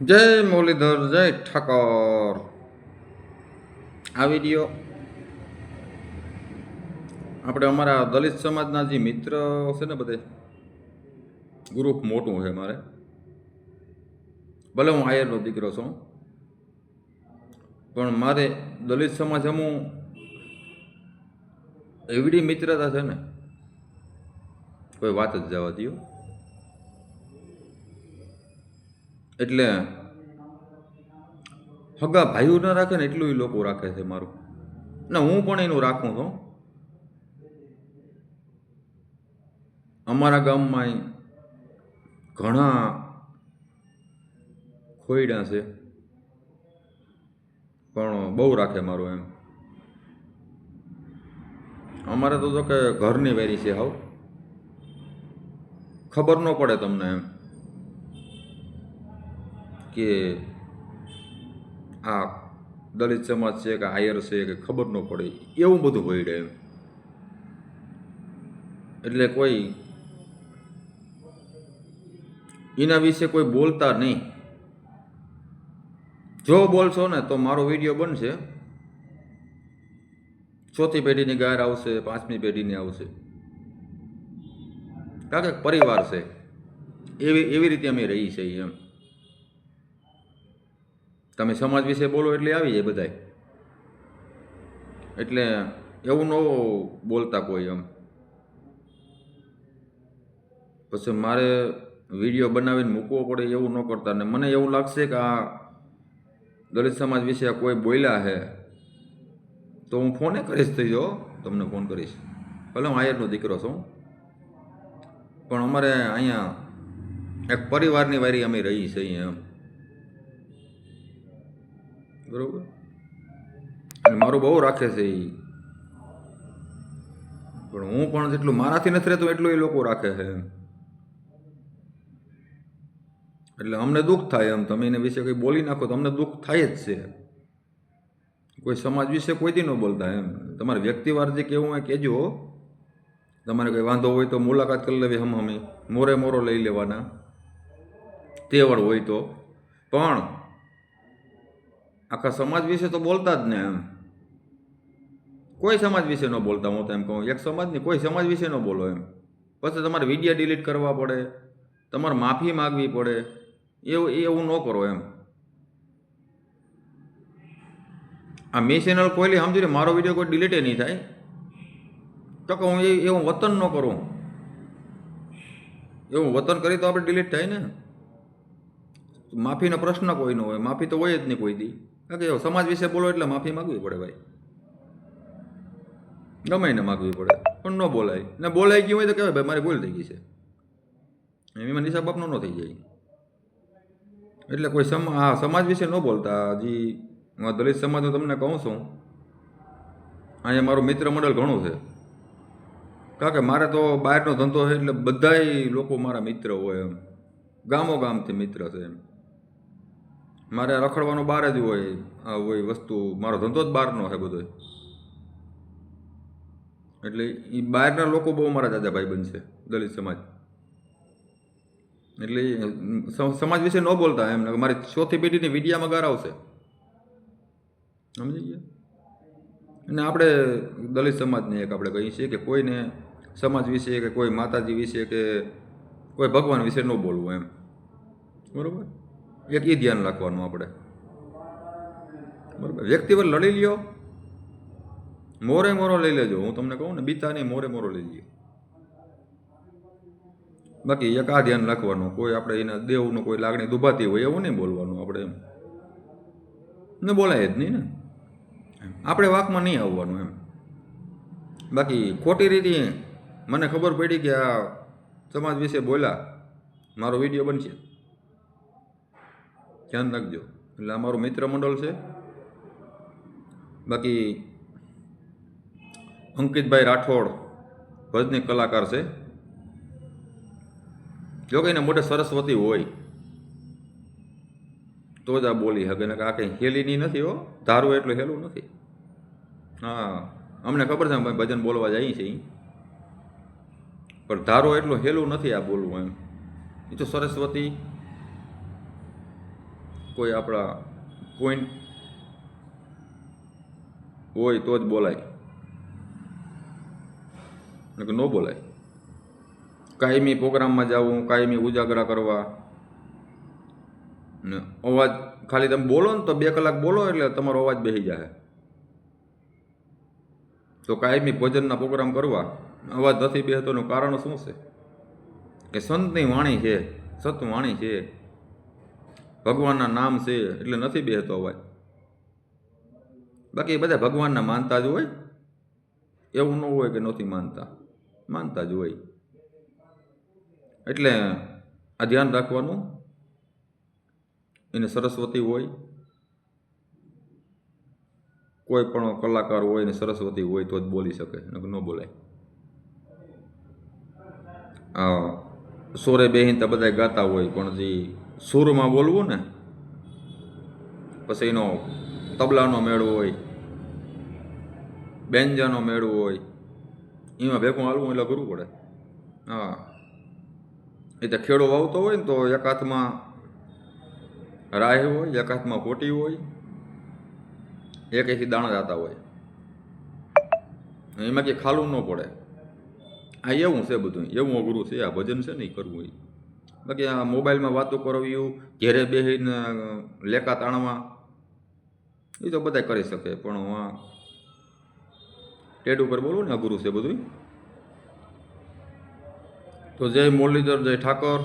જય મુરલીધર, જય ઠાકોર. આ વીડિયો આપણે અમારા દલિત સમાજના જે મિત્ર છે ને બધે, ગ્રુપ મોટું છે મારે. ભલે હું આયરનો દીકરો છું, પણ મારે દલિત સમાજ હમું એવડી મિત્રતા છે ને, કોઈ વાત જ જવા દો એટલે હગા ભાઈઓ ન રાખે ને એટલું એ લોકો રાખે છે મારું. ને, હું પણ એનું રાખું છું. અમારા ગામમાં ઘણા ખોઈડા છે. પણ બહુ રાખે મારું એમ. અમારે તો કે ઘરની વેરી છે હાવ. ખબર ન પડે તમને એમ. કે આ દલિત સમાજ છે કે આયર છે કે ખબર ન પડે, એવું બધું હોય એમ. એટલે કોઈ એના વિશે કોઈ બોલતા નહીં. જો બોલશો ને તો મારો વીડિયો બનશે. ચોથી પેઢીની ગાર આવશે, પાંચમી પેઢીની આવશે. કારણ કે પરિવાર છે. એવી એવી રીતે અમે રહી છીએ એમ. તમે સમાજ વિશે બોલો એટલે આવી જાય બધાય. એટલે એવું ન બોલતા કોઈ એમ. પછી મારે વીડિયો બનાવીને મૂકવો પડે એવું ન કરતા. ને મને એવું લાગશે કે આ દલિત સમાજ વિશે કોઈ બોલ્યા છે તો હું ફોને કરીશ થઈ જો તમને ફોન કરીશ. ભલે હું આયરનો દીકરો છું. પણ અમારે અહીંયા એક પરિવારની વારી અમે રહી છીએ એમ. બરોબર? અને મારું બહુ રાખે છે એ પણ હું પણ જેટલું મારાથી નથી રહેતું, એટલું એ લોકો રાખે છે એટલે અમને દુઃખ થાય એમ. તમે એને વિશે કંઈ બોલી નાખો તો અમને દુઃખ થાય જ છે. કોઈ સમાજ વિશે કોઈથી ન બોલતા એમ. તમારે વ્યક્તિવાર જે કહેવું હોય કહેજો તમારે કંઈ વાંધો હોય તો મુલાકાત કરી લેવી હમ હમે. મોરે મોરો લઈ લેવાના. તેવડ હોય તો. પણ આખા સમાજ વિશે તો બોલતા જ ને એમ. કોઈ સમાજ વિશે ન બોલતા, હું તો એમ કહું. એક સમાજની કોઈ સમાજ વિશે ન બોલો એમ. પછી તમારે વીડિયો ડિલીટ કરવા પડે, તમારે માફી માગવી પડે, એવું એવું ન કરો એમ. આ મે ચેનલ કોઈલી ને મારો વીડિયો કોઈ ડિલીટે નહીં થાય. તો કે હું એ એવું વતન ન કરું. એવું વતન કરી તો આપણે ડિલીટ થાય ને. માફીનો પ્રશ્ન કોઈ ન હોય, માફી તો હોય જ નહીં કોઈ દી. કે સમાજ વિશે બોલો એટલે માફી માગવી પડે ભાઈ. ગમે ને માગવી પડે, પણ ન બોલાય. ને બોલાઈ ગયું હોય તો કહેવાય, ભાઈ, મારી ભૂલ થઈ ગઈ છે. એમાં નિશા બાપનો ન થઈ જાય. એટલે કોઈ સમ, આ સમાજ વિશે ન બોલતા. હજી હું દલિત સમાજનું તમને કહું છું, અહીંયા મારું મિત્ર મંડળ ઘણું છે. કારણ કે મારે તો બહારનો ધંધો છે એટલે બધાય લોકો મારા મિત્ર હોય એમ. ગામો ગામથી મિત્ર છે એમ. મારે રખડવાનું બહાર જ હોય હોય વસ્તુ. મારો ધંધો જ બહારનો છે બધો એટલે એ બહારના લોકો બહુ મારા દાદા ભાઈ બનશે દલિત સમાજ. એટલે સમાજ વિશે ન બોલતા એમ મારી ચોથી પેઢીની વિડીયામાં ગાર આવશે. સમજી ગયા? અને આપણે દલિત સમાજને એક આપણે કહીએ છીએ કે કોઈને સમાજ વિશે કે કોઈ માતાજી વિશે કે કોઈ ભગવાન વિશે ન બોલવું એમ. બરોબર? એક એ ધ્યાન રાખવાનું આપણે. બરાબર. વ્યક્તિવર લડી લ્યો, મોરે મોરો લઈ લેજો. હું તમને કહું ને બીતા નહીં મોરે મોરો લઈ લ્યો. બાકી એક આ ધ્યાન રાખવાનું. કોઈ આપણે એના દેવનું કોઈ લાગણી દુભાતી હોય એવું નહીં બોલવાનું આપણે એમ. ને બોલાય જ નહીં ને. આપણે વાકમાં નહીં આવવાનું એમ. બાકી ખોટી રીતે મને ખબર પડી કે આ સમાજ વિશે બોલ્યા. મારો વીડિયો બનશે. ધ્યાન રાખજો. એટલે અમારું મિત્ર મંડળ છે. બાકી અંકિતભાઈ રાઠોડ ભજની કલાકાર છે. જો કે એને મોઢે સરસ્વતી હોય, તો જ આ બોલી શકે. ને આ કંઈ હેલીની નથી હો. ધારું એટલું હેલું નથી. હા, અમને ખબર છે ભાઈ ભજન બોલવા જઈએ છીએ પણ ધારો એટલું હેલું નથી આ બોલવું એમ. એ તો સરસ્વતી કોઈ આપણા પોઈન્ટ હોય તો જ બોલાય. કે ન બોલાય. કાયમી પ્રોગ્રામમાં જવું, કાયમી ઉજાગરા કરવા ને અવાજ, ખાલી તમે બોલો ને તો બે કલાક બોલો એટલે તમારો અવાજ બેસી જાય તો કાયમી ભોજનના પ્રોગ્રામ કરવા, અવાજ નથી બેસતો એનું કારણ શું છે? કે સંતની વાણી છે, સત વાણી છે. ભગવાનના નામ છે એટલે નથી બેહતો અવાજ બાકી બધા ભગવાનના માનતા જ હોય. એવું ન હોય કે નથી માનતા. માનતા જ હોય. એટલે આ ધ્યાન રાખવાનું. એને સરસ્વતી હોય. કોઈ પણ કલાકાર હોય ને સરસ્વતી હોય તો જ બોલી શકે, ન બોલાય. સોરે બેહીન તો બધા ગાતા હોય પણ જે સૂરમાં બોલવું ને, પછી એનો તબલાનો મેળવો હોય બેન્જાનો મેળવો હોય, એમાં ભેગું હાલવું એટલે કરવું પડે. હા. એ તો ખેડો વાવતો હોય ને તો એક હાથમાં રાહ હોય, એક હાથમાં કોટી હોય, એક એકી દાણા જતા હોય. એમાં કે ખાલું ન પડે. આ એવું છે બધું, એવું અઘરું છે, આ ભજન છે ને એ કરવું એ બાકી આ મોબાઈલમાં વાતો કરવી, ઘેરે બેસીને લેકા તાણવા, એ તો બધા કરી શકે, પણ આ ટેડ ઉપર બોલવું ને અઘરું છે બધું તો જય મુરલીધર, જય ઠાકર.